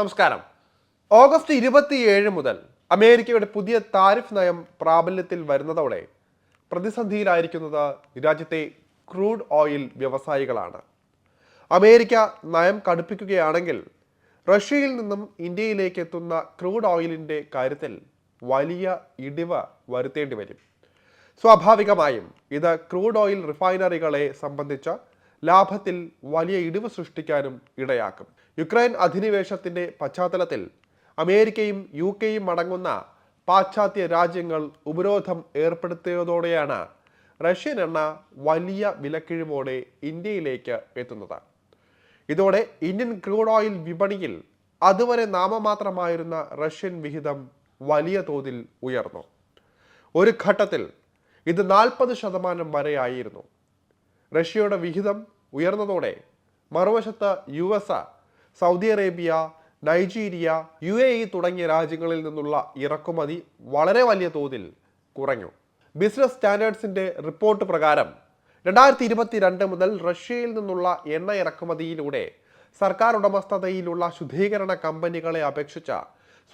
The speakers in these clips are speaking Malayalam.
നമസ്കാരം. ഓഗസ്റ്റ് ഇരുപത്തിയേഴ് മുതൽ അമേരിക്കയുടെ പുതിയ താരിഫ് നയം പ്രാബല്യത്തിൽ വരുന്നതോടെ പ്രതിസന്ധിയിലായിരിക്കുന്നത് രാജ്യത്തെ ക്രൂഡ് ഓയിൽ വ്യവസായികളാണ്. അമേരിക്ക നയം കടുപ്പിക്കുകയാണെങ്കിൽ റഷ്യയിൽ നിന്നും ഇന്ത്യയിലേക്ക് എത്തുന്ന ക്രൂഡ് ഓയിലിന്റെ കാര്യത്തിൽ വലിയ ഇടിവ് വരുത്തേണ്ടി വരും. സ്വാഭാവികമായും ഇത് ക്രൂഡ് ഓയിൽ റിഫൈനറികളെ സംബന്ധിച്ച ലാഭത്തിൽ വലിയ ഇടിവ് സൃഷ്ടിക്കാനും ഇടയാക്കും. യുക്രൈൻ അധിനിവേശത്തിന്റെ പശ്ചാത്തലത്തിൽ അമേരിക്കയും യു കെയും അടങ്ങുന്ന പാശ്ചാത്യ രാജ്യങ്ങൾ ഉപരോധം ഏർപ്പെടുത്തിയതോടെയാണ് റഷ്യൻ എണ്ണ വലിയ വിലക്കിഴിവോടെ ഇന്ത്യയിലേക്ക് എത്തുന്നത്. ഇതോടെ ഇന്ത്യൻ ക്രൂഡ് ഓയിൽ വിപണിയിൽ അതുവരെ നാമമാത്രമായിരുന്ന റഷ്യൻ വിഹിതം വലിയ തോതിൽ ഉയർന്നു. ഒരു ഘട്ടത്തിൽ ഇത് നാൽപ്പത് ശതമാനം വരെയായിരുന്നു. റഷ്യയുടെ വിഹിതം ഉയർന്നതോടെ മറുവശത്ത് U S Saudi Arabia Nigeria U A E തുടങ്ങിയ രാജ്യങ്ങളിൽ നിന്നുള്ള ഇറക്കുമതി വളരെ വലിയ തോതിൽ കുറഞ്ഞു. ബിസിനസ് സ്റ്റാൻഡേർഡ്സിന്റെ റിപ്പോർട്ട് പ്രകാരം രണ്ടായിരത്തി ഇരുപത്തിരണ്ട് മുതൽ റഷ്യയിൽ നിന്നുള്ള എണ്ണ ഇറക്കുമതിയിലൂടെ സർക്കാർ ഉടമസ്ഥതയിലുള്ള ശുദ്ധീകരണ കമ്പനികളെ അപേക്ഷിച്ച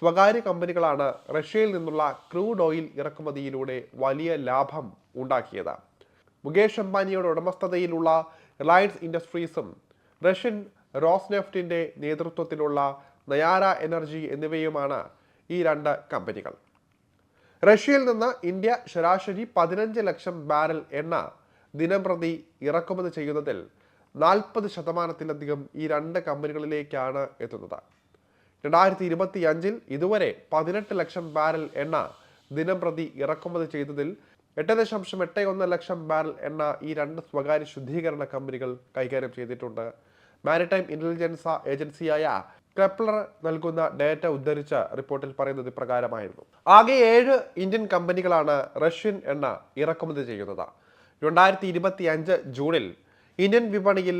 സ്വകാര്യ കമ്പനികളാണ് റഷ്യയിൽ നിന്നുള്ള ക്രൂഡ് ഓയിൽ ഇറക്കുമതിയിലൂടെ വലിയ ലാഭം ഉണ്ടാക്കിയത്. മുകേഷ് അംബാനിയുടെ ഉടമസ്ഥതയിലുള്ള റിലയൻസ് ഇൻഡസ്ട്രീസും റഷ്യൻ റോസ്നെഫ്റ്റിന്റെ നേതൃത്വത്തിലുള്ള നയാര എനർജി എന്നിവയുമാണ് ഈ രണ്ട് കമ്പനികൾ. റഷ്യയിൽ നിന്ന് ഇന്ത്യ ശരാശരി പതിനഞ്ച് ലക്ഷം ബാരൽ എണ്ണ ദിനംപ്രതി ഇറക്കുമതി ചെയ്യുന്നതിൽ നാൽപ്പത് ശതമാനത്തിലധികം ഈ രണ്ട് കമ്പനികളിലേക്കാണ് എത്തുന്നത്. രണ്ടായിരത്തി ഇരുപത്തി അഞ്ചിൽ ഇതുവരെ പതിനെട്ട് ലക്ഷം ബാരൽ എണ്ണ ദിനംപ്രതി ഇറക്കുമതി ചെയ്തതിൽ എട്ട് ദശാംശം എട്ട് ഒന്ന് ലക്ഷം ബാരൽ എണ്ണ ഈ രണ്ട് സ്വകാര്യ ശുദ്ധീകരണ കമ്പനികൾ കൈകാര്യം ചെയ്തിട്ടുണ്ട്. മാരിടൈം ഇന്റലിജൻസ് ഏജൻസിയായ കെപ്ലർ നൽകുന്ന ഡേറ്റ ഉദ്ധരിച്ച റിപ്പോർട്ടിൽ പറയുന്നത് ഇപ്രകാരമായിരുന്നു. ആകെ ഏഴ് ഇന്ത്യൻ കമ്പനികളാണ് റഷ്യൻ എണ്ണ ഇറക്കുമതി ചെയ്യുന്നത്. രണ്ടായിരത്തി ഇരുപത്തി അഞ്ച് ജൂണിൽ ഇന്ത്യൻ വിപണിയിൽ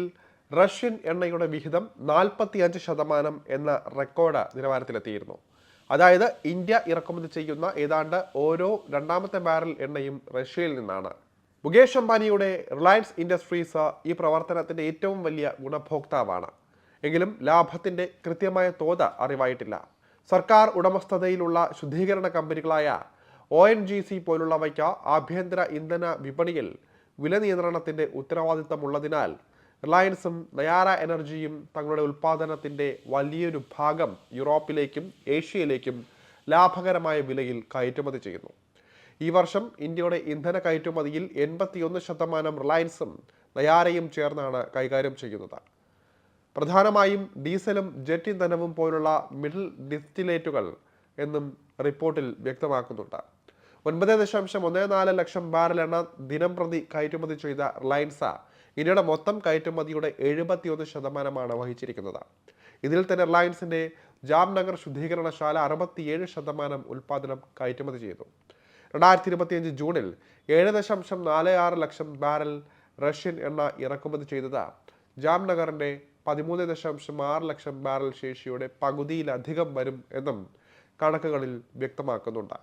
റഷ്യൻ എണ്ണയുടെ വിഹിതം നാൽപ്പത്തി അഞ്ച് ശതമാനം എന്ന റെക്കോർഡ് നിലവാരത്തിലെത്തിയിരുന്നു. അതായത് ഇന്ത്യ ഇറക്കുമതി ചെയ്യുന്ന ഏതാണ്ട് ഓരോ രണ്ടാമത്തെ ബാരൽ എണ്ണയും റഷ്യയിൽ നിന്നാണ്. മുകേഷ് അംബാനിയുടെ റിലയൻസ് ഇൻഡസ്ട്രീസ് ഈ പ്രവർത്തനത്തിന്റെ ഏറ്റവും വലിയ ഗുണഭോക്താവാണ്. എങ്കിലും ലാഭത്തിന്റെ കൃത്യമായ തോത് അറിവായിട്ടില്ല. സർക്കാർ ഉടമസ്ഥതയിലുള്ള ശുദ്ധീകരണ കമ്പനികളായ ഒ എൻ ജി സി പോലുള്ളവയ്ക്ക് ആഭ്യന്തര ഇന്ധന വിപണിയിൽ വില നിയന്ത്രണത്തിന്റെ ഉത്തരവാദിത്തമുള്ളതിനാൽ റിലയൻസും നയാര എനർജിയും തങ്ങളുടെ ഉൽപ്പാദനത്തിന്റെ വലിയൊരു ഭാഗം യൂറോപ്പിലേക്കും ഏഷ്യയിലേക്കും ലാഭകരമായ വിലയിൽ കയറ്റുമതി ചെയ്യുന്നു. ഈ വർഷം ഇന്ത്യയുടെ ഇന്ധന കയറ്റുമതിയിൽ എൺപത്തിയൊന്ന് ശതമാനം റിലയൻസും നയാരയും ചേർന്നാണ് കൈകാര്യം ചെയ്യുന്നത്. പ്രധാനമായും ഡീസലും ജെറ്റ് ഇന്ധനവും പോലുള്ള മിഡിൽ ഡിസ്റ്റിലേറ്റുകൾ എന്നും റിപ്പോർട്ടിൽ വ്യക്തമാക്കുന്നുണ്ട്. ഒൻപത് ദശാംശം ഒന്ന് നാല് ലക്ഷം ബാരൽ എണ്ണ ദിനം പ്രതി കയറ്റുമതി ചെയ്ത റിലയൻസ് ഇന്ത്യയുടെ മൊത്തം കയറ്റുമതിയുടെ എഴുപത്തിയൊന്ന് ശതമാനമാണ് വഹിച്ചിരിക്കുന്നത്. ഇതിൽ തന്നെ റിലയൻസിന്റെ ജാംനഗർ ശുദ്ധീകരണശാല അറുപത്തിയേഴ് ശതമാനം ഉൽപ്പാദനം കയറ്റുമതി ചെയ്തു. രണ്ടായിരത്തി ഇരുപത്തിയഞ്ച് ജൂണിൽ ഏഴ് ദശാംശം നാല് ആറ് ലക്ഷം ബാരൽ റഷ്യൻ എണ്ണ ഇറക്കുമതി ചെയ്തത് ജാംനഗറിന്റെ പതിമൂന്ന് ദശാംശം ആറ് ലക്ഷം ബാരൽ ശേഷിയുടെ പകുതിയിലധികം വരും എന്നും കണക്കുകളിൽ വ്യക്തമാക്കുന്നുണ്ട്.